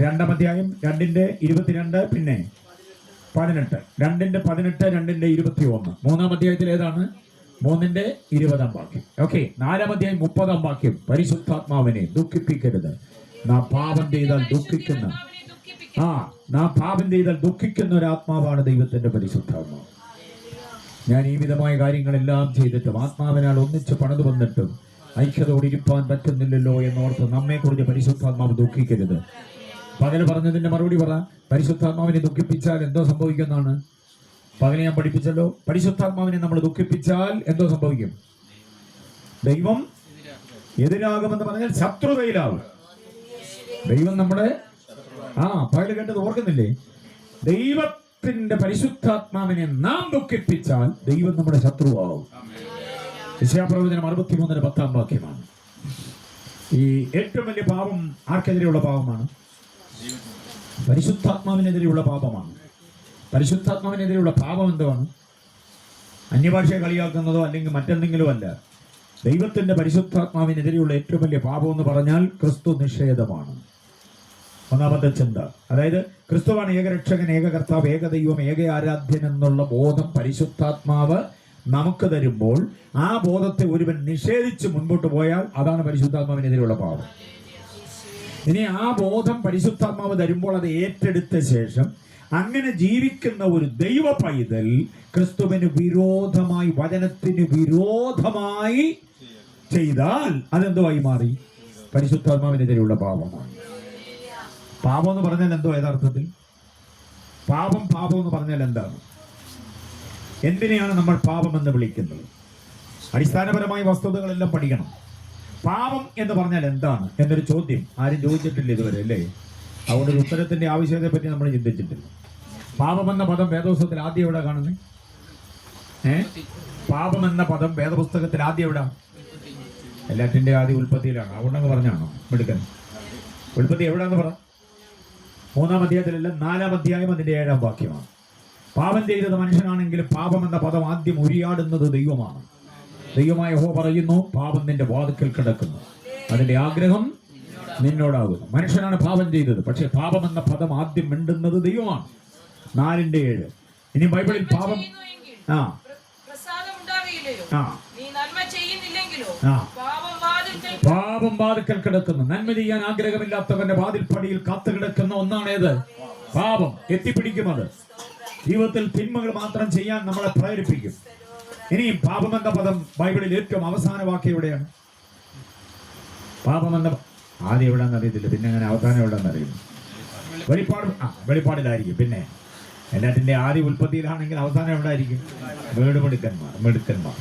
രണ്ടാം അധ്യായം രണ്ടിന്റെ ഇരുപത്തിരണ്ട് പിന്നെ പതിനെട്ട്. രണ്ടിന്റെ പതിനെട്ട് രണ്ടിന്റെ ഇരുപത്തി ഒന്ന് മൂന്നാം അധ്യായത്തിൽ ഏതാണ്? മൂന്നിന്റെ ഇരുപതാം വാക്യം. ഓക്കെ നാലാം അധ്യായം മുപ്പതാം വാക്യം. പരിശുദ്ധാത്മാവിനെ ദുഃഖിപ്പിക്കരുത്. നാം പാപം ചെയ്താൽ ദുഃഖിക്കുന്ന ആ നാം പാപം ചെയ്താൽ ദുഃഖിക്കുന്ന ഒരു ആത്മാവാണ് ദൈവത്തിന്റെ പരിശുദ്ധാത്മാവ്. ഞാൻ ഈ വിധമായ കാര്യങ്ങളെല്ലാം ചെയ്തിട്ടും ആത്മാവിനാൽ ഒന്നിച്ച് പണിതു വന്നിട്ടും ഐക്യതയോടെ പറ്റുന്നില്ലല്ലോ എന്നോർത്ത് നമ്മെക്കുറിച്ച് പരിശുദ്ധാത്മാവ് ദുഃഖിക്കരുത്. പകൽ പറഞ്ഞതിന്റെ മറുപടി പറ. പരിശുദ്ധാത്മാവിനെ ദുഃഖിപ്പിച്ചാൽ എന്തോ സംഭവിക്കുന്നതാണ് പകൽ ഞാൻ പഠിപ്പിച്ചല്ലോ. പരിശുദ്ധാത്മാവിനെ നമ്മൾ ദുഃഖിപ്പിച്ചാൽ എന്തോ സംഭവിക്കും? ദൈവം എതിരാകുമെന്ന് പറഞ്ഞാൽ ശത്രുതയിലാവും. ദൈവം നമ്മുടെ ആ പകൽ കേട്ടത് ഓർക്കുന്നില്ലേ? ദൈവത്തിന്റെ പരിശുദ്ധാത്മാവിനെ നാം ദുഃഖിപ്പിച്ചാൽ ദൈവം നമ്മുടെ ശത്രുവാകും. വിശയാപ്രവചനം അറുപത്തിമൂന്നിന് പത്താം വാക്യമാണ്. ഈ ഏറ്റവും വലിയ പാപം ആർക്കെതിരെയുള്ള പാപമാണ്? പരിശുദ്ധാത്മാവിനെതിരെയുള്ള പാപമാണ്. പരിശുദ്ധാത്മാവിനെതിരെയുള്ള പാപം എന്താണ്? അന്യഭാഷയെ കളിയാക്കുന്നതോ അല്ലെങ്കിൽ മറ്റെന്തെങ്കിലും അല്ല ദൈവത്തിന്റെ പരിശുദ്ധാത്മാവിനെതിരെയുള്ള ഏറ്റവും വലിയ പാപം എന്ന് പറഞ്ഞാൽ ക്രിസ്തു നിഷേധമാണ്. ഒന്നാമത്തെ ചിന്ത. അതായത് ക്രിസ്തുവാണ് ഏകരക്ഷകൻ ഏകകർത്താവ് ഏകദൈവം ഏക ആരാധ്യൻ എന്നുള്ള ബോധം പരിശുദ്ധാത്മാവ് നമുക്ക് തരുമ്പോൾ ആ ബോധത്തെ ഒരുവൻ നിഷേധിച്ച് മുൻപോട്ട് പോയാൽ അതാണ് പരിശുദ്ധാത്മാവിനെതിരെയുള്ള പാപം. ഇനി ആ ബോധം പരിശുദ്ധാത്മാവ് തരുമ്പോൾ അത് ഏറ്റെടുത്ത ശേഷം അങ്ങനെ ജീവിക്കുന്ന ഒരു ദൈവ പൈതൽ ക്രിസ്തുവിന് വിരോധമായി വചനത്തിന് വിരോധമായി ചെയ്താൽ അതെന്തുമായി മാറി? പരിശുദ്ധാത്മാവിനെതിരെയുള്ള പാപമാണ്. പാപം എന്ന് പറഞ്ഞാൽ എന്തോ യഥാർത്ഥത്തിൽ? പാപം പാപം എന്ന് പറഞ്ഞാൽ എന്താണ്? എന്തിനെയാണ് നമ്മൾ പാപം എന്ന് വിളിക്കുന്നത്? അടിസ്ഥാനപരമായ വസ്തുതകളെല്ലാം പഠിക്കണം. പാപം എന്ന് പറഞ്ഞാൽ എന്താണ്? എന്നൊരു ചോദ്യം ആരും ചോദിച്ചിട്ടില്ല ഇതുവരെ അല്ലേ? അതുകൊണ്ട് ഒരു ഉത്തരത്തിന്റെ ആവശ്യത്തെ പറ്റി നമ്മൾ ചിന്തിച്ചിട്ടില്ല. പാപം എന്ന പദം വേദപുസ്തകത്തിൽ ആദ്യം എവിടെ കാണുന്നത് ഏ? പാപം എന്ന പദം വേദപുസ്തകത്തിൽ ആദ്യം എവിടെ? എല്ലാറ്റിന്റെ ആദ്യ ഉൽപ്പത്തിയിലാണ്. അതുകൊണ്ടങ്ങ് പറഞ്ഞാണോ? മിടുക്കൻ. ഉൽപ്പത്തി എവിടെയാന്ന് പറ. മൂന്നാം അധ്യായത്തിലല്ല നാലാം അധ്യായം അതിന്റെ ഏഴാം വാക്യമാണ്. പാപം ചെയ്തത് മനുഷ്യനാണെങ്കിലും പാപം എന്ന പദം ആദ്യം ഉരിയാടുന്നത് ദൈവമാണ്. ദൈവമായ ഹോ പറയുന്നു പാപം നിന്റെ വാതുക്കൽ കിടക്കുന്നു. അതിന്റെ ആഗ്രഹം നിന്നോടാകുന്നു. മനുഷ്യനാണ് പാപം ചെയ്തത് പക്ഷേ പാപം എന്ന പദം ആദ്യം മിണ്ടുന്നത് ദൈവമാണ്. നാലിന്റെ ഏഴ്. ഇനി ബൈബിളിൽ പാപം ആ. പാപം വാതിക്കൽ കിടക്കുന്നു. നന്മ ചെയ്യാൻ ആഗ്രഹമില്ലാത്തവന്റെ വാതിൽ പടിയിൽ കാത്തു കിടക്കുന്ന ഒന്നാണേത്? പാപം. എത്തിപ്പിടിക്കും അത്. ജീവിതത്തിൽ തിന്മകൾ മാത്രം ചെയ്യാൻ നമ്മളെ പ്രേരിപ്പിക്കും. ഇനിയും പാപം എന്ന പദം ബൈബിളിൽ ഏറ്റവും അവസാന വാക്യം എവിടെയാണ്? പാപം എന്ന ആദ്യം എവിടെയെന്ന് അറിയത്തില്ല. പിന്നെ അങ്ങനെ അവസാനം എവിടെയെന്ന് അറിയുന്നു വെളിപ്പാട് ആ വെളിപ്പാടിലായിരിക്കും. പിന്നെ എല്ലാത്തിന്റെ ആദ്യ ഉൽപ്പത്തിയിലാണെങ്കിൽ അവസാനം എവിടെ ആയിരിക്കും മേടുമിടുക്കന്മാർ മെടുക്കന്മാർ.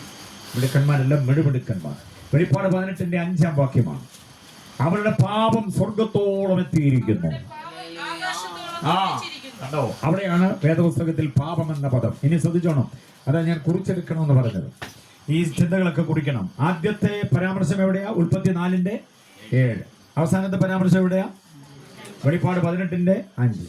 മിടുക്കന്മാരെല്ലാം മെടുമിടുക്കന്മാർ വെളിപ്പാട് പതിനെട്ടിന്റെ അഞ്ചാം വാക്യമാണ്. അവരുടെ പാപം സ്വർഗത്തോളം എത്തിയിരിക്കുന്നു. ആ. കണ്ടോ? അവിടെയാണ് വേദപുസ്തകത്തിൽ പാപം എന്ന പദം. ഇനി ശ്രദ്ധിച്ചോണം. അതാ ഞാൻ കുറിച്ചെടുക്കണമെന്ന് പറഞ്ഞത്. ഈ ചിന്തകളൊക്കെ കുറിക്കണം. ആദ്യത്തെ പരാമർശം എവിടെയാ? ഉൽപ്പത്തി നാലിന്റെ ഏഴ്. അവസാനത്തെ പരാമർശം എവിടെയാ? വെളിപ്പാട് പതിനെട്ടിന്റെ അഞ്ച്.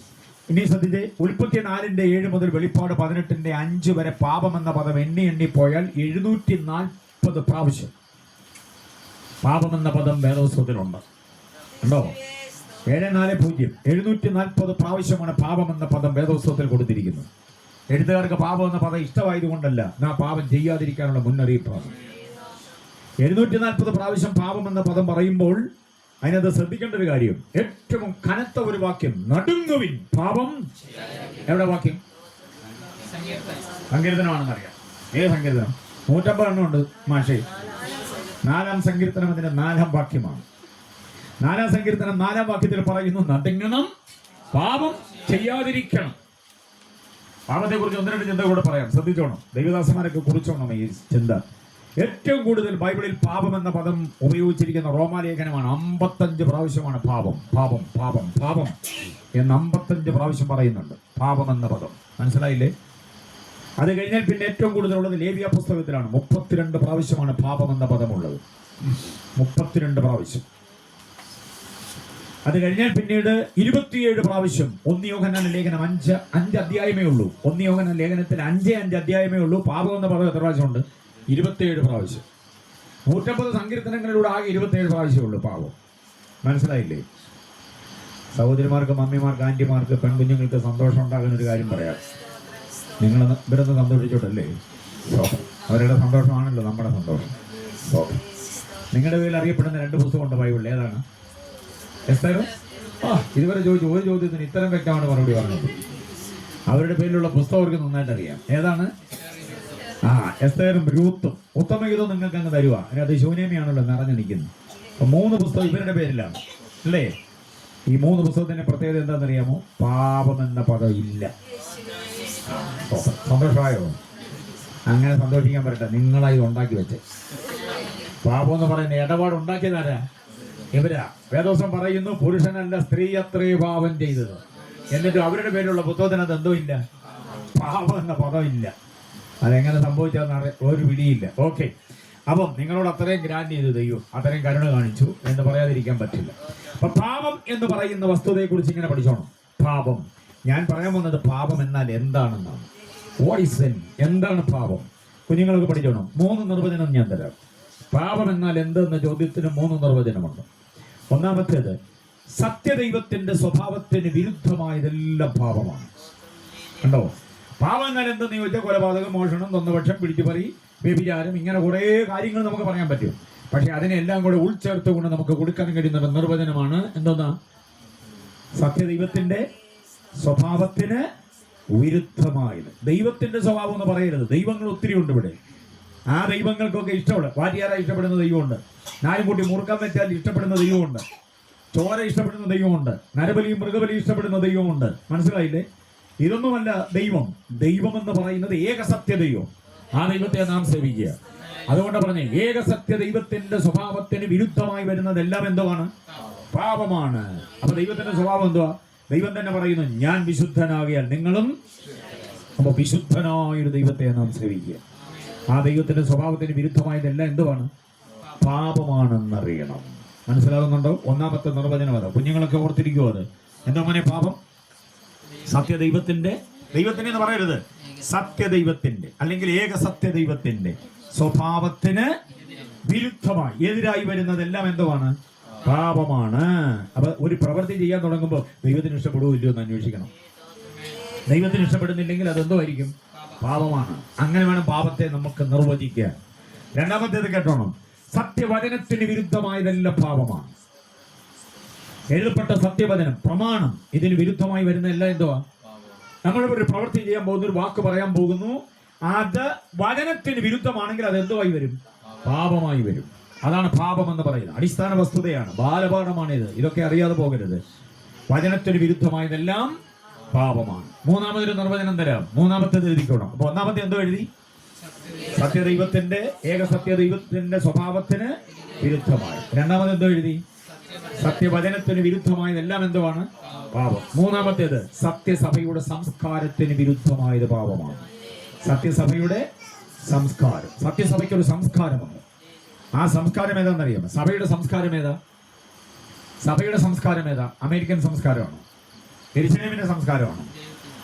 ഇനി ശ്രദ്ധിച്ചേ ഉൽപ്പത്തി നാലിന്റെ ഏഴ് മുതൽ വെളിപ്പാട് പതിനെട്ടിന്റെ അഞ്ച് വരെ പാപം എന്ന പദം എണ്ണി എണ്ണി പോയാൽ എഴുന്നൂറ്റി നാൽപ്പത് പ്രാവശ്യം. പാപം എന്ന പദം വേദോത്സവത്തിലുണ്ട് ഉണ്ടോ ഏഴ് നാല് പൂജ്യം. എഴുന്നൂറ്റി നാൽപ്പത് പ്രാവശ്യമാണ് പാപം എന്ന പദം വേദോത്സവത്തിൽ കൊടുത്തിരിക്കുന്നത് എഴുത്തുകാർക്ക് പാപം എന്ന പദം ഇഷ്ടമായതുകൊണ്ടല്ല നാ പാപം ചെയ്യാതിരിക്കാനുള്ള മുന്നറിയിപ്പാണ് എഴുന്നൂറ്റി നാൽപ്പത് പ്രാവശ്യം പാപം എന്ന പദം പറയുമ്പോൾ അതിനകത്ത് ശ്രദ്ധിക്കേണ്ട ഒരു കാര്യം ഏറ്റവും കനത്ത ഒരു വാക്യം നടുങ്ങുവിൻ പാപം. എവിടെ വാക്യം? സങ്കീർത്തനമാണെന്ന് അറിയാം ഏത് സങ്കീർത്തനം? നൂറ്റമ്പത് എണ്ണം ഉണ്ട് മാഷേ. നാലാം സങ്കീർത്തനം അതിന്റെ നാലാം വാക്യമാണ്. നാലാം സങ്കീർത്തനം നാലാം വാക്യത്തിൽ പറയുന്നു നടുങ്ങണം പാപം ചെയ്യാതിരിക്കണം. പാപത്തെ കുറിച്ച് ഒന്ന് രണ്ട് ചിന്ത കൂടെ പറയാം. ശ്രദ്ധിച്ചോണം. ദൈവദാസന്മാരൊക്കെ കുറിച്ചോണം ഈ ചിന്ത. ഏറ്റവും കൂടുതൽ ബൈബിളിൽ പാപം എന്ന പദം ഉപയോഗിച്ചിരിക്കുന്ന റോമാലേഖനമാണ് അമ്പത്തഞ്ച് പ്രാവശ്യമാണ് പാപം. പാപം പാപം പാപം എന്ന് അമ്പത്തഞ്ച് പ്രാവശ്യം പറയുന്നുണ്ട്. പാപം എന്ന പദം. മനസ്സിലായില്ലേ? അത് കഴിഞ്ഞാൽ പിന്നെ ഏറ്റവും കൂടുതലുള്ളത് ലേവിയ പുസ്തകത്തിലാണ്. മുപ്പത്തിരണ്ട് പ്രാവശ്യമാണ് പാപം എന്ന പദമുള്ളത്. മുപ്പത്തിരണ്ട് പ്രാവശ്യം. അത് കഴിഞ്ഞാൽ പിന്നീട് ഇരുപത്തിയേഴ് പ്രാവശ്യം ഒന്നിയോഹന ലേഖനം അഞ്ച് അഞ്ച് അധ്യായമേ ഉള്ളൂ. ഒന്നിയോഹന ലേഖനത്തിൽ അഞ്ച് അഞ്ച് അധ്യായമേ ഉള്ളൂ. പാപം എന്ന പദം എത്ര പ്രാവശ്യമുണ്ട്? ഇരുപത്തിയേഴ് പ്രാവശ്യം. നൂറ്റമ്പത് സങ്കീർത്തനങ്ങളിലൂടെ ആകെ ഇരുപത്തിയേഴ് പ്രാവശ്യമേ ഉള്ളൂ പാപം. മനസ്സിലായില്ലേ? സഹോദരിമാർക്ക് മമ്മിമാർക്ക് ആന്റിമാർക്ക് പെൺകുഞ്ഞുങ്ങൾക്ക് സന്തോഷം ഉണ്ടാകുന്ന ഒരു കാര്യം പറയാം. നിങ്ങൾ ഇവരൊന്ന് സന്തോഷിച്ചോട്ടല്ലേ. അവരുടെ സന്തോഷമാണല്ലോ നമ്മുടെ സന്തോഷം. നിങ്ങളുടെ പേരിൽ അറിയപ്പെടുന്ന രണ്ട് പുസ്തകമുണ്ട് ബൈബിളിൽ. ഏതാണ്? ഇതുവരെ ചോദിച്ചു ഒരു ചോദ്യത്തിന് ഇത്തരം വ്യക്തമാണ് മറുപടി പറഞ്ഞത്. അവരുടെ പേരിലുള്ള പുസ്തകം അവർക്ക് നന്നായിട്ട് അറിയാം. ഏതാണ്? ആ എസ്തേറും രൂത്തും. ഉത്തമഗീതം നിങ്ങൾക്ക് അങ്ങ് തരുക അതിനകത്ത് ശൂന്യമയാണല്ലോ നിറഞ്ഞു നിൽക്കുന്നത്. അപ്പൊ മൂന്ന് പുസ്തകം ഇവരുടെ പേരിലാണ്. അല്ലേ? ഈ മൂന്ന് പുസ്തകത്തിന്റെ പ്രത്യേകത എന്താണെന്നറിയാമോ? പാപം എന്ന പദം ഇല്ല. സന്തോഷമായോ? അങ്ങനെ സന്തോഷിക്കാൻ പറ്റട്ടെ. നിങ്ങളായി ഉണ്ടാക്കി വെച്ച്. പാപം എന്ന് പറയുന്ന ഇടപാട് ഉണ്ടാക്കിയതാരാ ഇവരാ. വേദോസം പറയുന്നു പുരുഷനല്ല സ്ത്രീ അത്രേ പാപം ചെയ്തത്. എന്നിട്ട് അവരുടെ പേരിലുള്ള പുസ്തകത്തിനകത്ത് എന്തോ ഇല്ല. പാപം എന്ന പദം ഇല്ല. അതെങ്ങനെ സംഭവിച്ചതെന്ന് ഒരു പിടിയില്ല. ഓക്കെ. അപ്പം നിങ്ങളോട് അത്രയും ഗ്രാൻഡ് ചെയ്തു ദൈവം. അത്രയും കരുണ കാണിച്ചു എന്ന് പറയാതിരിക്കാൻ പറ്റില്ല. അപ്പൊ പാപം എന്ന് പറയുന്ന വസ്തുതയെക്കുറിച്ച് ഇങ്ങനെ പഠിച്ചോണം. പാപം. ഞാൻ പറയാൻ പോകുന്നത് പാപം എന്നാൽ എന്താണെന്നാണ്. വാട്ട് ഇസ് എന്താണ് പാപം? കുഞ്ഞുങ്ങൾക്ക് പഠിച്ചോണം. മൂന്ന് നിർവചനം ഞാൻ തരാം. പാപം എന്നാൽ എന്തെന്ന ചോദ്യത്തിന് മൂന്ന് നിർവചനമുണ്ട്. ഒന്നാമത്തേത് സത്യദൈവത്തിന്റെ സ്വഭാവത്തിന് വിരുദ്ധമായതെല്ലാം പാപമാണ്. കണ്ടോ? പാപം എന്നാൽ എന്തെന്ന് ചോദിച്ചാൽ കൊലപാതകം മോഷണം തൊന്നപക്ഷം പിടിച്ചുപറി വ്യഭിചാരം ഇങ്ങനെ കുറേ കാര്യങ്ങൾ നമുക്ക് പറയാൻ പറ്റും. പക്ഷെ അതിനെല്ലാം കൂടെ ഉൾച്ചേർത്തുകൊണ്ട് നമുക്ക് കൊടുക്കാൻ കഴിയുന്ന നിർവചനമാണ് എന്തോന്നാ? സത്യദൈവത്തിന്റെ സ്വഭാവത്തിന് വിരുദ്ധമായത്. ദൈവത്തിന്റെ സ്വഭാവം എന്ന് പറയരുത്. ദൈവങ്ങൾ ഒത്തിരി ഉണ്ട് ഇവിടെ. ആ ദൈവങ്ങൾക്കൊക്കെ ഇഷ്ടമുണ്ട് വാറ്റിയാറ ഇഷ്ടപ്പെടുന്ന ദൈവമുണ്ട്. നാലും കൂട്ടി മുറുക്കാൻ വെച്ചാൽ ഇഷ്ടപ്പെടുന്ന ദൈവമുണ്ട്. ചോര ഇഷ്ടപ്പെടുന്ന ദൈവമുണ്ട്. നരബലിയും മൃഗബലിയും ഇഷ്ടപ്പെടുന്ന ദൈവമുണ്ട്. മനസ്സിലായില്ലേ? ഇതൊന്നുമല്ല ദൈവം. ദൈവം എന്ന് പറയുന്നത് ഏകസത്യ ദൈവം. ആ ദൈവത്തെ നാം സേവിക്കുക. അതുകൊണ്ട് പറഞ്ഞേ ഏകസത്യ ദൈവത്തിന്റെ സ്വഭാവത്തിന് വിരുദ്ധമായി വരുന്നതെല്ലാം എന്തുവാണ്? പാപമാണ്. അപ്പൊ ദൈവത്തിന്റെ സ്വഭാവം എന്തുവാ? ദൈവം തന്നെ പറയുന്നു ഞാൻ വിശുദ്ധനാകിയാൽ നിങ്ങളും അപ്പൊ വിശുദ്ധനായൊരു ദൈവത്തെ നാം സേവിക്കുക. ആ ദൈവത്തിന്റെ സ്വഭാവത്തിന് വിരുദ്ധമായതെല്ലാം എന്തുവാണ്? പാപമാണെന്നറിയണം. മനസ്സിലാകുന്നുണ്ടോ ഒന്നാമത്തെ നിർവചനം അത്. കുഞ്ഞുങ്ങളൊക്കെ ഓർത്തിരിക്കുമോ അത്? എന്താ മോനെ പാപം? സത്യദൈവത്തിന്റെ ദൈവത്തിന്റെ എന്ന് പറയരുത്. സത്യദൈവത്തിന്റെ അല്ലെങ്കിൽ ഏക സത്യദൈവത്തിന്റെ സ്വഭാവത്തിന് വിരുദ്ധമായി. എതിരായി വരുന്നതെല്ലാം എന്തുവാണ്? പാപമാണ്. അപ്പൊ ഒരു പ്രവൃത്തി ചെയ്യാൻ തുടങ്ങുമ്പോൾ ദൈവത്തിന് ഇഷ്ടപ്പെടുമോ ഇല്ലയോ എന്ന് അന്വേഷിക്കണം. ദൈവത്തിന് ഇഷ്ടപ്പെടുന്നില്ലെങ്കിൽ അതെന്തോ ആയിരിക്കും? പാപമാണ്. അങ്ങനെ വേണം പാപത്തെ നമുക്ക് നിർവചിക്കാൻ. രണ്ടാമത്തേത് കേട്ടോണം. സത്യവചനത്തിന് വിരുദ്ധമായതെല്ലാം പാപമാണ്. എഴുതപ്പെട്ട സത്യവചനം പ്രമാണം ഇതിന് വിരുദ്ധമായി വരുന്ന എല്ലാം എന്തുവാ? നമ്മൾ ഒരു പ്രവൃത്തി ചെയ്യാൻ പോകുന്ന ഒരു വാക്ക് പറയാൻ പോകുന്നു. അത് വചനത്തിന് വിരുദ്ധമാണെങ്കിൽ അത് എന്തുമായി വരും? പാപമായി വരും. അതാണ് പാപം എന്ന് പറയുന്നത്. അടിസ്ഥാന വസ്തുതയാണ് ബാലപാഠമാണിത്. ഇത് ഇതൊക്കെ അറിയാതെ പോകരുത്. വചനത്തിന് വിരുദ്ധമായതെല്ലാം പാപമാണ്. മൂന്നാമതൊരു നിർവചനം തരാം. മൂന്നാമത്തേത് എഴുതിക്കോണം. അപ്പൊ ഒന്നാമത്തെ എന്തോ എഴുതി? സത്യദൈവത്തിന്റെ ഏക സത്യദൈവത്തിന്റെ സ്വഭാവത്തിന് വിരുദ്ധമായി. രണ്ടാമത് എന്തോ എഴുതി? സത്യവചനത്തിന് വിരുദ്ധമായതെല്ലാം എന്തുവാണ്? പാപം. മൂന്നാമത്തേത് സത്യസഭയുടെ സംസ്കാരത്തിന് വിരുദ്ധമായത് പാപമാണ്. സത്യസഭയുടെ സംസ്കാരം. സത്യസഭയ്ക്ക് ഒരു ആ സംസ്കാരം ഏതാണെന്നറിയാമോ? സഭയുടെ സംസ്കാരം ഏതാ? സഭയുടെ സംസ്കാരം ഏതാ? അമേരിക്കൻ സംസ്കാരമാണോ? എരിശിലേമിന്റെ സംസ്കാരമാണ്.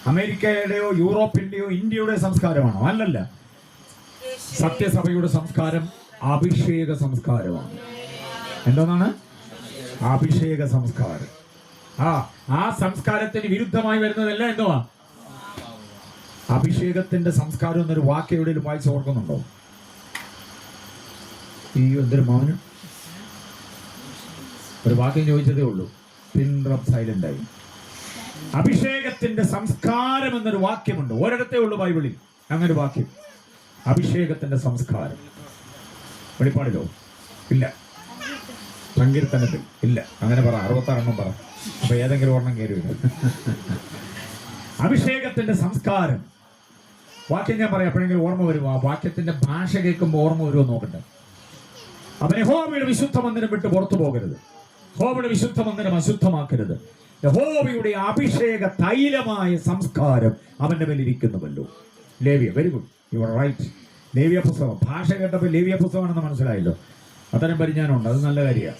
അമേരിക്കയുടെയോ യൂറോപ്പിന്റെയോ ഇന്ത്യയുടെ സംസ്കാരമാണോ? അല്ലല്ല. സത്യസഭയുടെ സംസ്കാരം അഭിഷേക സംസ്കാരമാണ്. എന്തോന്നാണ്? അഭിഷേക സംസ്കാരം. ആ ആ സംസ്കാരത്തിന് വിരുദ്ധമായി വരുന്നതല്ല എന്തുവാ? അഭിഷേകത്തിന്റെ സംസ്കാരം എന്നൊരു വാക്ക് എവിടെയും വായിച്ച് ഓർക്കുന്നുണ്ടോ? ഈ എന്തൊരു മൗനം ഒരു വാക്യം ചോദിച്ചതേ ഉള്ളൂ. പിൻ സൈലന്റ് ആയി. അഭിഷേകത്തിന്റെ സംസ്കാരം എന്നൊരു വാക്യമുണ്ട്. ഒരിടത്തേ ഉള്ളൂ ബൈബിളിൽ. അങ്ങനെ വാക്യം. അഭിഷേകത്തിന്റെ സംസ്കാരം. വെളിപ്പാടിലോ? ഇല്ല. സങ്കീർത്തനത്തിൽ. ഇല്ല. അങ്ങനെ പറ. അറുപത്താറെണ്ണം പറ. അപ്പൊ ഏതെങ്കിലും ഒരെണ്ണം കയറി വരും. അഭിഷേകത്തിന്റെ സംസ്കാരം. വാക്യം ഞാൻ പറയാം. എപ്പോഴെങ്കിലും ഓർമ്മ വരും ആ വാക്യത്തിന്റെ ഭാഷ കേൾക്കുമ്പോൾ ഓർമ്മ വരുമോ നോക്കട്ടെ. അവനെ യഹോവയുടെ വിശുദ്ധ മന്ദിരം വിട്ട് പുറത്തു പോകരുത്. ഹോമയുടെ വിശുദ്ധ മന്ദിരം അശുദ്ധമാക്കരുത്. യഹോവയുടെ അഭിഷേക തൈലമായ സംസ്കാരം അവന്റെ മേൽ ഇരിക്കുന്നുവല്ലോ. ലേവിയ very good you are right ലേവിയ പുസ്തകം. ഭാഷ കേട്ടപ്പോൾ ലേവിയ പുസ്തകമാണെന്ന് മനസ്സിലായല്ലോ. അത്തരം പരിജ്ഞാനമുണ്ട്. അത് നല്ല കാര്യമാണ്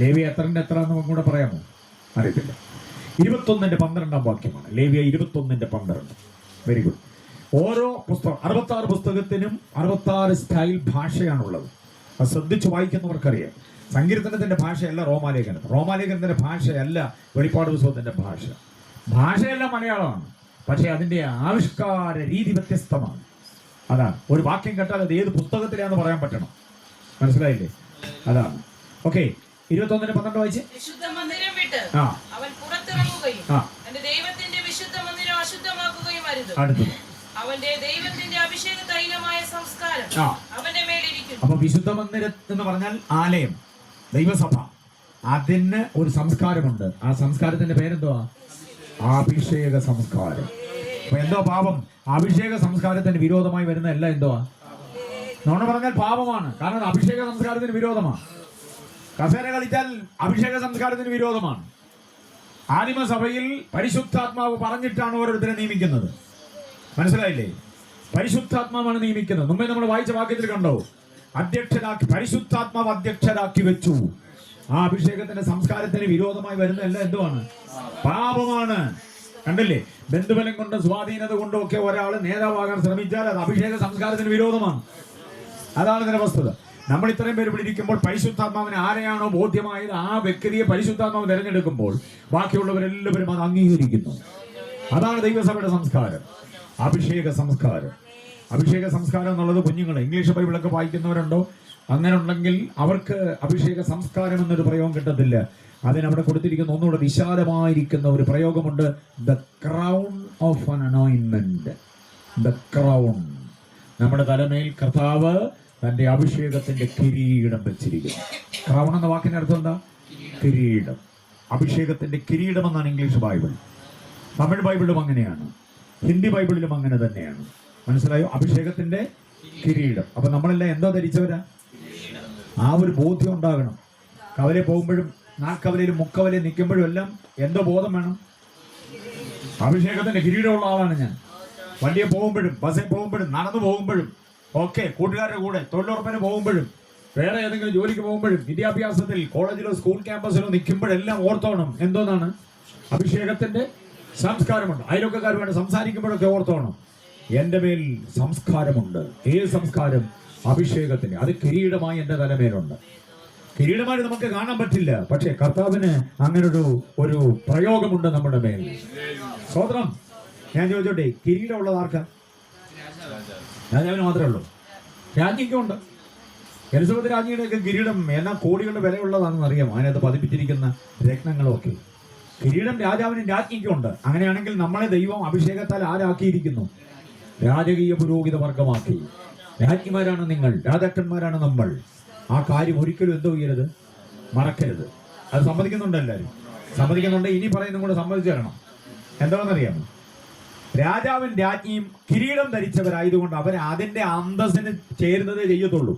ലേവ്യ എത്രന്റെ എത്ര എന്ന് കൂടെ പറയാമോ? അറിയത്തില്ല. ഇരുപത്തൊന്നിന്റെ പന്ത്രണ്ടാം വാക്യമാണ്. ലേവിയ ഇരുപത്തൊന്നിന്റെ പന്ത്രണ്ട്. വെരി ഗുഡ് ഓരോ പുസ്തകം അറുപത്താറ് പുസ്തകത്തിനും അറുപത്താറ് സ്റ്റൈൽ ഭാഷയാണുള്ളത്. അത് ശ്രദ്ധിച്ച് വായിക്കുന്നവർക്കറിയാം. സങ്കീർത്തനത്തിന്റെ ഭാഷയല്ല റോമാലേഖനം. റോമാലേഖനത്തിന്റെ ഭാഷയല്ല വെളിപ്പാട് പുസ്തകത്തിന്റെ ഭാഷ. ഭാഷയല്ല മലയാളമാണ്. പക്ഷേ അതിന്റെ ആവിഷ്കാര രീതി വ്യത്യസ്തമാണ്. അതാണ്. ഒരു വാക്യം കേട്ടാൽ അത് ഏത് പുസ്തകത്തിലാന്ന് പറയാൻ പറ്റണം. മനസ്സിലായില്ലേ? അതാണ്. ഓക്കെ. ഇരുപത്തൊന്നിന് പന്ത്രണ്ട് വായിച്ച്. ആ. അടുത്തത് അപ്പൊ വിശുദ്ധ മന്ദിരം എന്ന് പറഞ്ഞാൽ ആലയം. ദൈവസഭ. അതിന് ഒരു സംസ്കാരമുണ്ട്. ആ സംസ്കാരത്തിന്റെ പേരെന്തുവാ? അഭിഷേക സംസ്കാരം. അപ്പൊ എന്തോ പാപം. അഭിഷേക സംസ്കാരത്തിന് വിരോധമായി വരുന്ന എല്ലാം എന്തുവാ? നോണ പറഞ്ഞാൽ പാപമാണ്. കാരണം അഭിഷേക സംസ്കാരത്തിന് വിരോധമാണ്. കസേര കളിച്ചാൽ അഭിഷേക സംസ്കാരത്തിന് വിരോധമാണ്. ആദിമസഭയിൽ പരിശുദ്ധാത്മാവ് പറഞ്ഞിട്ടാണ് ഓരോരുത്തരെ നിയമിക്കുന്നത്. മനസ്സിലായില്ലേ? പരിശുദ്ധാത്മാവാണ് നിയമിക്കുന്നത്. മുമ്പേ നമ്മൾ വായിച്ച വാക്യത്തിൽ കണ്ടോ? അധ്യക്ഷരാക്കി പരിശുദ്ധാത്മാവ് അധ്യക്ഷരാക്കി വെച്ചു. ആ അഭിഷേകത്തിന്റെ സംസ്കാരത്തിന് വിരോധമായി വരുന്ന എല്ലാം എന്തുവാണ്? പാപമാണ്. കണ്ടില്ലേ? ബന്ധുബലം കൊണ്ട് സ്വാധീനത കൊണ്ടും ഒക്കെ ഒരാൾ നേതാവാകാൻ ശ്രമിച്ചാൽ അത് അഭിഷേക സംസ്കാരത്തിന് വിരോധമാണ്. അതാണ് ഇതിന്റെ വസ്തുത. നമ്മൾ ഇത്രയും പേര് പിടിയിരിക്കുമ്പോൾ പരിശുദ്ധാത്മാവിന് ആരെയാണോ ബോധ്യമായത് ആ വ്യക്തിയെ പരിശുദ്ധാത്മാവ് തിരഞ്ഞെടുക്കുമ്പോൾ ബാക്കിയുള്ളവരെല്ലാവരും അത് അംഗീകരിക്കുന്നു. അതാണ് ദൈവസഭയുടെ സംസ്കാരം. അഭിഷേക സംസ്കാരം. അഭിഷേക സംസ്കാരം എന്നുള്ളത് കുഞ്ഞുങ്ങൾ ഇംഗ്ലീഷ് ബൈബിളൊക്കെ വായിക്കുന്നവരുണ്ടോ? അങ്ങനെ ഉണ്ടെങ്കിൽ അവർക്ക് അഭിഷേക സംസ്കാരം എന്നൊരു പ്രയോഗം കിട്ടത്തില്ല. അതിനവിടെ കൊടുത്തിരിക്കുന്ന ഒന്നുകൂടെ വിശാലമായിരിക്കുന്ന ഒരു പ്രയോഗമുണ്ട്. The crown of an അനോയിൻമെന്റ് the crown നമ്മുടെ തലമേൽ കർത്താവ് തന്റെ അഭിഷേകത്തിന്റെ കിരീടം വെച്ചിരിക്കുന്നു. ക്രൗൺ എന്ന വാക്കിന്റെ അർത്ഥം എന്താ? കിരീടം. അഭിഷേകത്തിന്റെ കിരീടം എന്നാണ് ഇംഗ്ലീഷ് ബൈബിൾ. തമിഴ് ബൈബിളും അങ്ങനെയാണ്. ഹിന്ദി ബൈബിളിലും അങ്ങനെ തന്നെയാണ്. മനസ്സിലായോ? അഭിഷേകത്തിന്റെ കിരീടം. അപ്പൊ നമ്മളെല്ലാം എന്തോ ധരിച്ചവരാ? ആ ഒരു ബോധ്യം ഉണ്ടാകണം. കവലെ പോകുമ്പോഴും നാൽക്കവലയിലും മുക്കവലയിൽ നിൽക്കുമ്പോഴും എല്ലാം എന്തോ ബോധം വേണം? അഭിഷേകത്തിന്റെ കിരീടമുള്ള ആളാണ് ഞാൻ. വണ്ടിയെ പോകുമ്പോഴും ബസ്സിൽ പോകുമ്പോഴും നടന്നു പോകുമ്പോഴും ഒക്കെ കൂട്ടുകാരുടെ കൂടെ തൊഴിലുറപ്പിന് പോകുമ്പോഴും വേറെ ഏതെങ്കിലും ജോലിക്ക് പോകുമ്പോഴും വിദ്യാഭ്യാസത്തിൽ കോളേജിലോ സ്കൂൾ ക്യാമ്പസിലോ നിൽക്കുമ്പോഴെല്ലാം ഓർത്തോണം. എന്തോന്നാണ്? അഭിഷേകത്തിന്റെ സംസ്കാരമുണ്ട്. അയൽവക്കക്കാരുമായിട്ട് സംസാരിക്കുമ്പോഴൊക്കെ ഓർത്തോണം. എന്റെ മേൽ സംസ്കാരമുണ്ട്. ഏത് സംസ്കാരം? അഭിഷേകത്തിന്. അത് കിരീടമായി എന്റെ തലമേലുണ്ട്. കിരീടമായി നമുക്ക് കാണാൻ പറ്റില്ല. പക്ഷേ കർത്താവിന് അങ്ങനൊരു ഒരു പ്രയോഗമുണ്ട് നമ്മുടെ മേൽ. സ്വതന്ത്രം ഞാൻ ചോദിച്ചോട്ടെ കിരീടമുള്ളത് ആർക്കാ? രാജാവിന് മാത്രമേ ഉള്ളൂ. രാജ്ഞിക്കും ഉണ്ട്. എലിസബത്ത് രാജ്ഞിയുടെയൊക്കെ കിരീടം എന്നാ കോടികളുടെ വിലയുള്ളതാണെന്ന് അറിയാം. അതിനകത്ത് പതിപ്പിച്ചിരിക്കുന്ന രത്നങ്ങളൊക്കെ. കിരീടം രാജാവിനും രാജ്ഞിക്കും ഉണ്ട്. അങ്ങനെയാണെങ്കിൽ നമ്മളെ ദൈവം അഭിഷേകത്താൽ ആരാക്കിയിരിക്കുന്നു? രാജകീയ പുരോഹിത വർഗമാക്കി. രാജ്ഞിമാരാണ് നിങ്ങൾ രാജാക്കന്മാരാണ് നമ്മൾ. ആ കാര്യം ഒരിക്കലും എന്തോ ചെയ്യരുത്? മറക്കരുത്. അത് സമ്മതിക്കുന്നുണ്ട് എല്ലാവരും. സമ്മതിക്കുന്നുണ്ട് ഇനി പറയുന്നതും കൂടെ സമ്മതിച്ചു തരണം. എന്താണെന്നറിയാമോ? രാജാവും രാജ്ഞിയും കിരീടം ധരിച്ചവരായതുകൊണ്ട് അവർ അതിന്റെ അന്തസ്സിന് ചേരുന്നതേ ചെയ്യത്തുള്ളൂ.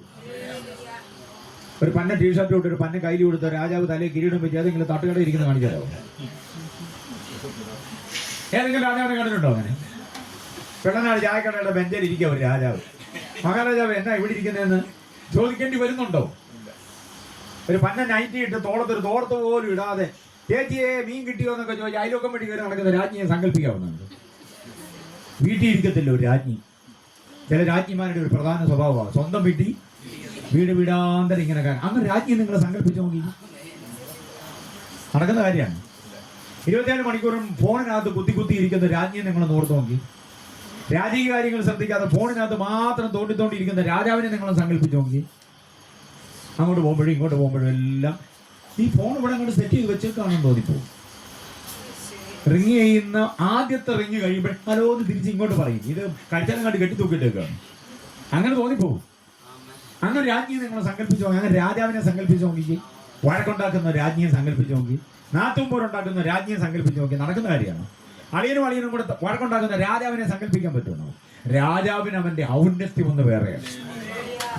ഒരു പന്ന ടീഷർട്ട് ഇട്ട് ഒരു പന്ന കയ്യിൽ കൊടുത്ത രാജാവ് തലയിൽ കിരീടം വെച്ച് ഏതെങ്കിലും തട്ടുകട ഇരിക്കുന്ന കാണിച്ചു തരാമോ ഏതെങ്കിലും രാജാവിനെ കണ്ടിട്ടുണ്ടോ അങ്ങനെ? വെള്ളനാട് ചായക്കടയുടെ ബെഞ്ചിൽ ഇരിക്കുക ഒരു രാജാവ്. മഹാരാജാവ് എന്നാ ഇവിടെ ഇരിക്കുന്നതെന്ന് ചോദിക്കേണ്ടി വരുന്നുണ്ടോ? ഒരു പന്ന നൈറ്റി ഇട്ട് തോളത്തൊരു തോർത്ത് പോലും ഇടാതെ ചേച്ചിയെ മീൻ കിട്ടിയോ എന്നൊക്കെ ചോദിച്ചാൽ അയലൊക്കെ വേണ്ടി കയറി നടക്കുന്ന രാജ്ഞിയെ സങ്കല്പിക്കാവുന്നുണ്ട് വീട്ടിൽ ഇരിക്കത്തില്ല ഒരു രാജ്ഞി. ചില രാജ്ഞിമാരുടെ ഒരു പ്രധാന സ്വഭാവമാണ്. സ്വന്തം വീട്ടിൽ വീട് വീടാന്തരം ഇങ്ങനെ അങ്ങനെ രാജ്ഞി നിങ്ങൾ സങ്കല്പിച്ചു നോക്കി. നടക്കുന്ന കാര്യമാണ്. ഇരുപത്തിനാല് മണിക്കൂറും ഫോണിനകത്ത് കുത്തി കുത്തി ഇരിക്കുന്ന രാജ്ഞിയെ നിങ്ങൾ ഓർത്ത് നോക്കി. രാജകീയ കാര്യങ്ങൾ ശ്രദ്ധിക്കാതെ ഫോണിനകത്ത് മാത്രം തോണ്ടി രാജാവിനെ നിങ്ങൾ സങ്കല്പിച്ചു നോക്കി. അങ്ങോട്ട് പോകുമ്പോഴും ഇങ്ങോട്ട് പോകുമ്പോഴും എല്ലാം ഈ ഫോൺ ഇവിടെ അങ്ങോട്ട് സെറ്റ് ചെയ്ത് വെച്ചേക്കാണെന്ന് തോന്നിപ്പോ റിങ് ചെയ്യുന്ന ആദ്യത്തെ റിങ് കഴിയുമ്പോൾ ഹലോ എന്ന് തിരിച്ച് ഇങ്ങോട്ട് പറയും. ഇത് കഴിച്ചാലും കണ്ട് കെട്ടി തൂക്കിയിട്ടേക്കാണ്. അങ്ങനെ തോന്നിപ്പോകും. അങ്ങനെ രാജ്ഞിയെ നിങ്ങൾ സങ്കല്പിച്ചു അങ്ങനെ രാജാവിനെ സങ്കല്പിച്ചു നോക്കി. വഴക്കുണ്ടാക്കുന്ന രാജ്ഞിയെ സങ്കല്പിച്ചു നോക്കി. നാത്തുമ്പോരുണ്ടാക്കുന്ന രാജ്ഞിയെ സങ്കല്പിച്ചു നോക്കി. നടക്കുന്ന കാര്യമാണ്. അളിയനും അളിയനും കൂടെ വഴക്കുണ്ടാക്കുന്ന രാജാവിനെ സങ്കല്പിക്കാൻ പറ്റുമോ? രാജാവിന് അവന്റെ ഔന്നത്യം ഒന്ന് വേറെയാണ്.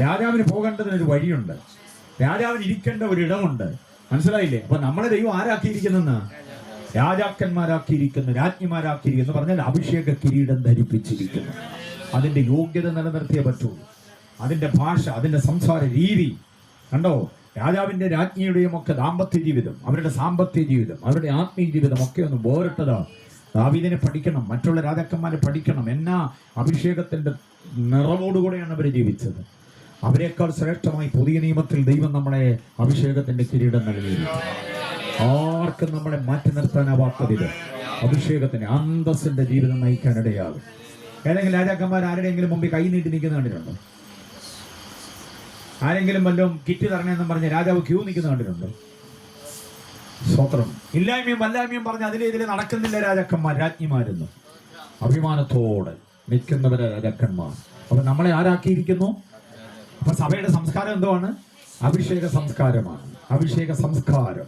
രാജാവിന് പോകേണ്ടതിനൊരു വഴിയുണ്ട്. രാജാവിന് ഇരിക്കേണ്ട ഒരു ഇടമുണ്ട്. മനസ്സിലായില്ലേ? അപ്പൊ നമ്മളെ ദൈവം ആരാക്കിയിരിക്കുന്നെന്ന് രാജാക്കന്മാരാക്കിയിരിക്കുന്നു രാജ്ഞിമാരാക്കിയിരിക്കുന്നു പറഞ്ഞാൽ അഭിഷേക കിരീടം ധരിപ്പിച്ചിരിക്കുന്നു. അതിന്റെ യോഗ്യത നിലനിർത്തിയേ പറ്റുള്ളൂ അതിന്റെ ഭാഷ അതിന്റെ സംസാര രീതി. കണ്ടോ? രാജാവിന്റെ രാജ്ഞിയുടെയും ഒക്കെ ദാമ്പത്യ ജീവിതം അവരുടെ സാമ്പത്തിക ജീവിതം അവരുടെ ആത്മീയ ജീവിതം ഒക്കെ ഒന്ന് വേറിട്ടതാ. ദാവീദിനെ പഠിക്കണം മറ്റുള്ള രാജാക്കന്മാരെ പഠിക്കണം. എന്നാ അഭിഷേകത്തിന്റെ നിറവോടുകൂടെയാണ് അവർ ജീവിച്ചത്. അവരെക്കാൾ ശ്രേഷ്ഠമായി പുതിയ നിയമത്തിൽ ദൈവം നമ്മളെ അഭിഷേകത്തിന്റെ കിരീടം നൽകിയിരിക്കുന്നു ആർക്കും നമ്മളെ മാറ്റി നിർത്താനാവാത്ത അഭിഷേകത്തിന് അന്തസ്സിന്റെ ജീവിതം നയിക്കാനിടയാകും ഏതെങ്കിലും രാജാക്കന്മാർ ആരുടെയെങ്കിലും മുമ്പിൽ കൈ നീട്ടി നിൽക്കുന്ന കണ്ടിട്ടുണ്ടോ? ആരെങ്കിലും വല്ലതും കിറ്റ് തരണേന്നും പറഞ്ഞ് രാജാവ് ക്യൂ നിൽക്കുന്ന കണ്ടിട്ടുണ്ടോ? സ്വത്രം ഇല്ലായ്മയും വല്ലായ്മയും പറഞ്ഞ് അതിലെ ഇതിലെ നടക്കുന്നില്ല രാജാക്കന്മാർ രാജ്ഞിമാരെന്നും. അഭിമാനത്തോടെ നിൽക്കുന്നവരെ രാജാക്കന്മാർ. അപ്പൊ നമ്മളെ ആരാക്കിയിരിക്കുന്നു? അപ്പൊ സഭയുടെ സംസ്കാരം എന്തുവാണ്? അഭിഷേക സംസ്കാരമാണ്. അഭിഷേക സംസ്കാരം.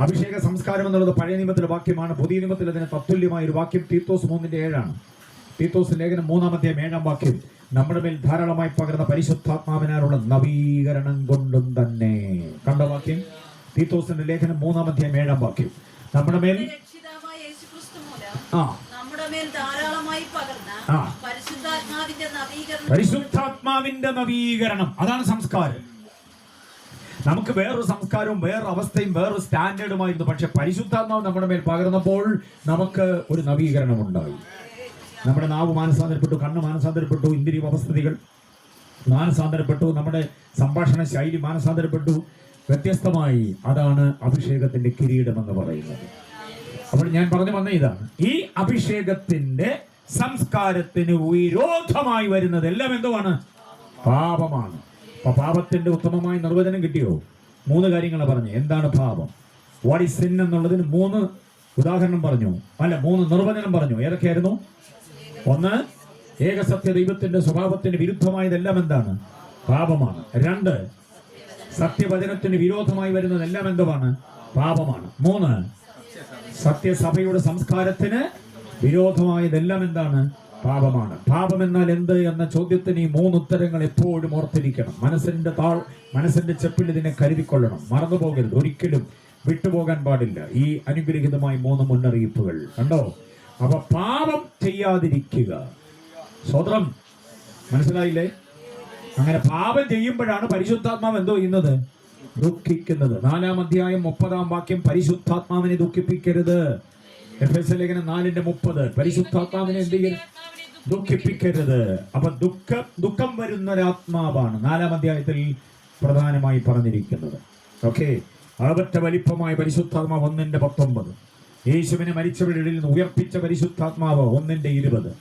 അഭിഷേക സംസ്കാരം എന്നുള്ളത് പഴയ നിയമത്തിലെ വാക്യമാണ്. പുതിയ നിയമത്തിൽ അതിന് തത്തുല്യമായ ഒരു വാക്യം തീത്തോസ് മൂന്നിന്റെ ഏഴാണ്. തീത്തോസ് ലേഖനം മൂന്നാമത്തെ ഏഴാം വാക്യം. നമ്മുടെ മേൽ ധാരാളമായി പകർന്ന പരിശുദ്ധാത്മാവിനാലുള്ള നവീകരണം കൊണ്ടും തന്നെ. കണ്ട വാക്യം? തീത്തോസിന്റെ ലേഖനം മൂന്നാം അധ്യായം ഏഴാം വാക്യം. നമ്മുടെ മേൽ ആ. നവീകരണം. പരിശുദ്ധാത്മാവിന്റെ നവീകരണം. അതാണ് സംസ്കാരം. നമുക്ക് വേറൊരു സംസ്കാരവും വേറൊരു അവസ്ഥയും വേറൊരു സ്റ്റാൻഡേർഡുമായിരുന്നു പക്ഷെ പരിശുദ്ധാത്മാവ് നമ്മുടെ മേൽ പകർന്നപ്പോൾ നമുക്ക് ഒരു നവീകരണം ഉണ്ടായി. നമ്മുടെ നാവ് മാനസാന്തരപ്പെട്ടു കണ്ണ് മാനസാന്തരപ്പെട്ടു ഇന്ദ്രിയ അവസ്ഥതികൾ മാനസാന്തരപ്പെട്ടു നമ്മുടെ സംഭാഷണ ശൈലി മാനസാന്തരപ്പെട്ടു വ്യത്യസ്തമായി അതാണ് അഭിഷേകത്തിന്റെ കിരീടം എന്ന് പറയുന്നത്. അപ്പോൾ ഞാൻ പറഞ്ഞു വന്ന ഇതാണ്. ഈ അഭിഷേകത്തിന്റെ സംസ്കാരത്തിന് വിരോധമായി വരുന്നത് എല്ലാം എന്തുവാണ്? പാപമാണ്. അപ്പൊ പാപത്തിന്റെ ഉത്തമമായ നിർവചനം കിട്ടിയോ? മൂന്ന് കാര്യങ്ങളാണ് പറഞ്ഞു. എന്താണ് പാപം? വാട്ട് ഇസ് സിൻ എന്നുള്ളതിന് മൂന്ന് ഉദാഹരണം പറഞ്ഞു. അല്ല മൂന്ന് നിർവചനം പറഞ്ഞു. ഏതൊക്കെയായിരുന്നു? ഒന്ന് ഏകസത്യ ദൈവത്തിന്റെ സ്വഭാവത്തിന് വിരുദ്ധമായതെല്ലാം എന്താണ്? പാപമാണ്. രണ്ട് സത്യവചനത്തിന് വിരോധമായി വരുന്നതെല്ലാം എന്തുമാണ് പാപമാണ്. മൂന്ന് സത്യസഭയുടെ സംസ്കാരത്തിന് വിരോധമായതെല്ലാം എന്താണ്? പാപമാണ്. പാപം എന്നാൽ എന്ത് എന്ന ചോദ്യത്തിന് ഈ മൂന്ന് ഉത്തരങ്ങൾ എപ്പോഴും ഓർത്തിരിക്കണം. മനസ്സിന്റെ താൾ മനസ്സിന്റെ ചെപ്പിൽ ഇതിനെ കരുതിക്കൊള്ളണം. മറന്നുപോകരുത്. ഒരിക്കലും വിട്ടുപോകാൻ പാടില്ല. ഈ അനുഗ്രഹീതമായ മൂന്ന് മുന്നറിയിപ്പുകൾ. കണ്ടോ? അപ്പൊ പാപം ചെയ്യാതിരിക്കുക. സ്വതം മനസ്സിലായില്ലേ? അങ്ങനെ പാപം ചെയ്യുമ്പോഴാണ് പരിശുദ്ധാത്മാവ് എന്തോ ചെയ്യുന്നത്? ദുഃഖിക്കുന്നത്. നാലാം അധ്യായം മുപ്പതാം വാക്യം പരിശുദ്ധാത്മാവിനെ ദുഃഖിപ്പിക്കരുത്. എഫ് എസ് ലേഖനം നാലിന്റെ മുപ്പത്. പരിശുദ്ധാത്മാവിനെ എന്ത് ചെയ്യരുത്? ദുഃഖിപ്പിക്കരുത്. അപ്പൊ ദുഃഖം ദുഃഖം വരുന്ന ഒരാത്മാവാണ് നാലാം അധ്യായത്തിൽ പ്രധാനമായി പറഞ്ഞിരിക്കുന്നത്. ഓക്കെ? അളവറ്റ വലിപ്പമായ പരിശുദ്ധാത്മാവ് ഒന്നിന്റെ പത്തൊമ്പത്. യേശുവിനെ മരിച്ചവരുടെ ഇടയിൽ നിന്ന് ഉയർപ്പിച്ച പരിശുദ്ധാത്മാവ് ഒന്നിന്റെ ഇരുപത്.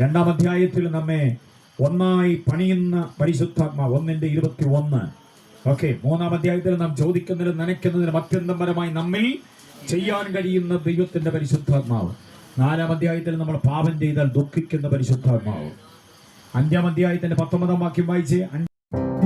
രണ്ടാം അധ്യായത്തിൽ നമ്മെ ഒന്നായി പണിയുന്ന പരിശുദ്ധാത്മാവ് ഒന്നിന്റെ ഇരുപത്തി ഒന്ന് ഓക്കെ മൂന്നാം അധ്യായത്തിൽ നാം ചോദിക്കുന്നതിലും നനയ്ക്കുന്നതിലും അത്യന്തപരമായി നമ്മിൽ ചെയ്യാൻ കഴിയുന്ന ദൈവത്തിന്റെ പരിശുദ്ധാത്മാവ്. നാലാം അധ്യായത്തിൽ നമ്മൾ പാപം ചെയ്താൽ ദുഃഖിക്കുന്ന പരിശുദ്ധാത്മാവ്. അഞ്ചാം അധ്യായത്തിന്റെ പത്തൊമ്പതാം വാക്യം വായിച്ച്. അഞ്ചാം